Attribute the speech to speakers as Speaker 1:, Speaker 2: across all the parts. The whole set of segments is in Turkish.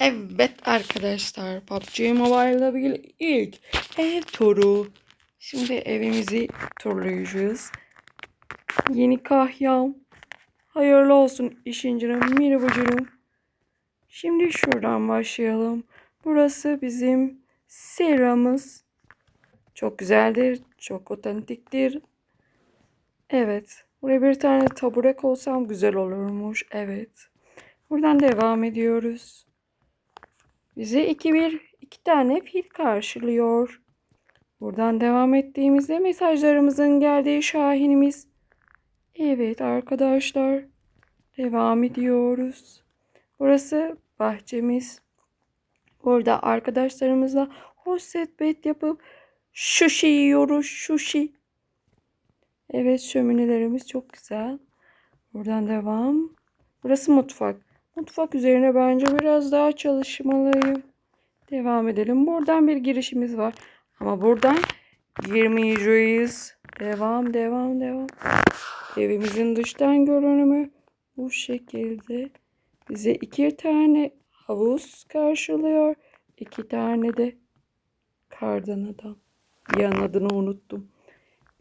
Speaker 1: Evet arkadaşlar PUBG Mobile'da bir ilk ev turu. Şimdi evimizi turlayacağız. Yeni kahyam. Hayırlı olsun işincinim, merhabacığım. Şimdi şuradan başlayalım. Burası bizim seramız. Çok güzeldir, çok otentiktir. Evet, buraya bir tane tabure koysam güzel olurmuş. Evet. Buradan devam ediyoruz. Bize iki bir iki tane fil karşılıyor. Buradan devam ettiğimizde mesajlarımızın geldiği şahinimiz. Evet arkadaşlar. Devam ediyoruz. Burası bahçemiz. Burada arkadaşlarımızla hoş yapıp şuşi yiyoruz. Şuşi. Evet şöminelerimiz çok güzel. Buradan devam. Burası mutfak. Mutfak üzerine bence biraz daha çalışmalıyım. Devam edelim. Buradan bir girişimiz var. Ama buradan girmeyeceğiz. Devam, devam, devam. Evimizin dıştan görünümü bu şekilde. Bize iki tane havuz karşılıyor. iki tane de kardan adam. Bir an adını unuttum.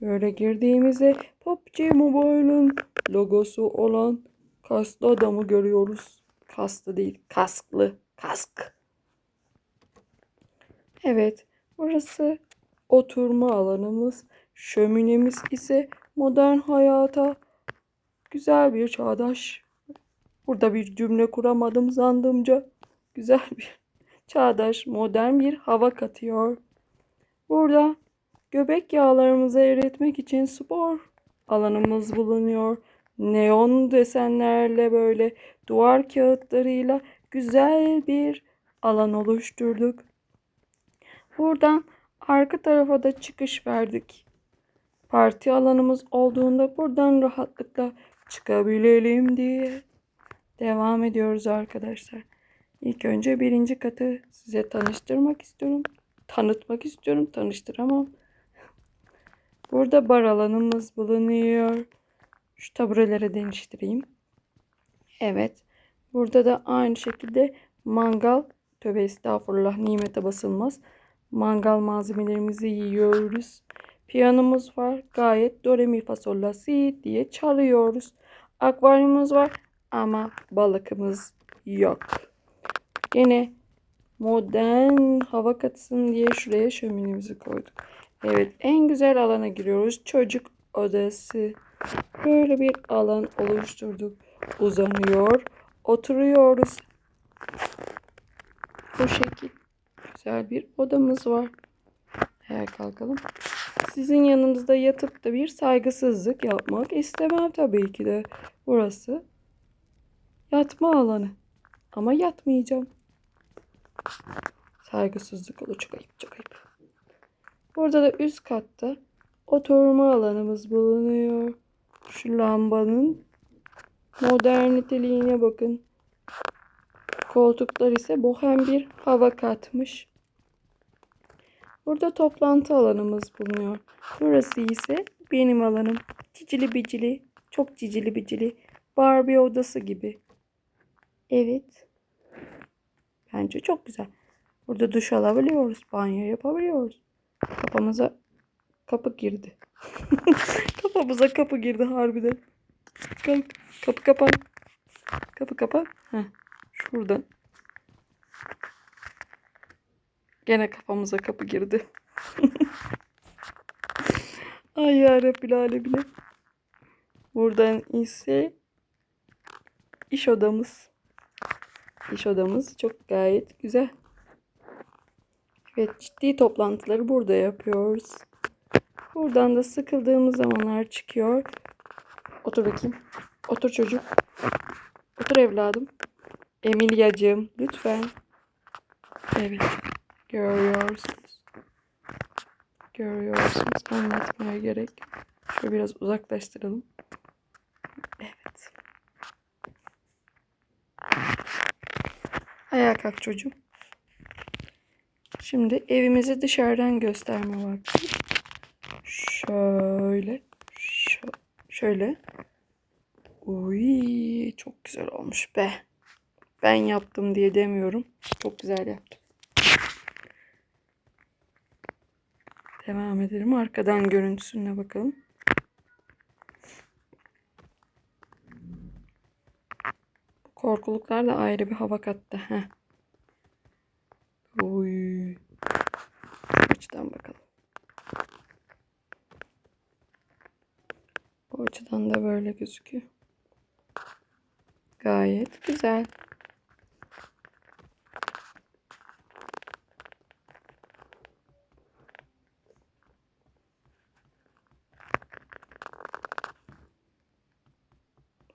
Speaker 1: Böyle girdiğimizde PUBG Mobile'ın logosu olan kaslı adamı görüyoruz. Kaslı değil, kasklı, kask. Evet, burası oturma alanımız. Şöminemiz ise modern hayata güzel bir çağdaş. Burada bir cümle kuramadım zandımca. Güzel bir çağdaş, modern bir hava katıyor. Burada göbek yağlarımızı eritmek için spor alanımız bulunuyor. Neon desenlerle böyle duvar kağıtlarıyla güzel bir alan oluşturduk. Buradan arka tarafa da çıkış verdik. Parti alanımız olduğunda buradan rahatlıkla çıkabilelim diye devam ediyoruz arkadaşlar. İlk önce birinci katı size tanıştırmak istiyorum. Tanıtmak istiyorum. Tanıştıramam. Burada bar alanımız bulunuyor. Şu tabureleri değiştireyim. Evet. Burada da aynı şekilde mangal. Tövbe estağfurullah nimete basılmaz. Mangal malzemelerimizi yiyoruz. Piyanomuz var. Gayet do re si diye çalıyoruz. Akvaryumumuz var ama balıkımız yok. Yine modern hava katsın diye şuraya şöminemizi koyduk. Evet en güzel alana giriyoruz. Çocuk odası. Böyle bir alan oluşturduk. Uzanıyor. Oturuyoruz. Bu şekil. Güzel bir odamız var. Ayağa kalkalım. Sizin yanınızda yatıp da bir saygısızlık yapmak istemem tabii ki de. Burası yatma alanı. Ama yatmayacağım. Saygısızlık olur. Çok ayıp, çok ayıp. Burada da üst katta oturma alanımız bulunuyor. Şu lambanın moderniteliğine bakın. Koltuklar ise bohem bir hava katmış. Burada toplantı alanımız bulunuyor. Burası ise benim alanım. Cicili bicili, çok cicili bicili. Barbie odası gibi. Evet. Bence çok güzel. Burada duş alabiliyoruz. Banyo yapabiliyoruz. Kafamıza kapı girdi. Kafamıza kapı girdi harbiden. Kalk. Kapı kapan. Kapı kapan. Heh. Şuradan. Gene kafamıza kapı girdi. Ay ya Rabbil Alemine. Buradan ise iş odamız. İş odamız çok gayet güzel. Evet ciddi toplantıları burada yapıyoruz. Buradan da sıkıldığımız zamanlar çıkıyor. Otur bakayım. Otur çocuk. Otur evladım. Emilyacığım lütfen. Evet. Görüyorsunuz. Görüyorsunuz. Anlatmaya gerek. Şöyle biraz uzaklaştıralım. Evet. Ayağa kalk çocuğum. Şimdi evimizi dışarıdan gösterme vakti. Şöyle. Şö şöyle. Uy, çok güzel olmuş. Be. ben yaptım diye demiyorum. Çok güzel yaptım. Devam edelim. Arkadan görüntüsüne bakalım. Korkuluklar da ayrı bir hava kattı. Heh. Oy. Bu açıdan bakalım. Bu açıdan da böyle gözüküyor. Gayet güzel.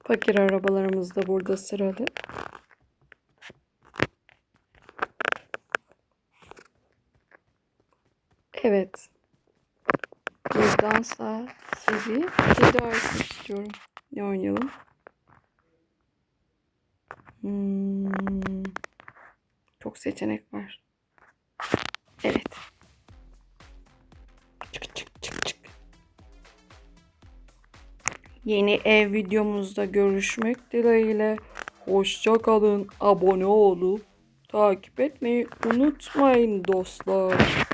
Speaker 1: Fakir arabalarımız da burada sıralı. Evet. Buradansa sizi kedi arası istiyorum. Ne oynayalım? Hmm. Çok seçenek var. Evet. Çık çık çık çık. Yeni ev videomuzda görüşmek dileğiyle. Hoşça kalın. Abone olup takip etmeyi unutmayın dostlar.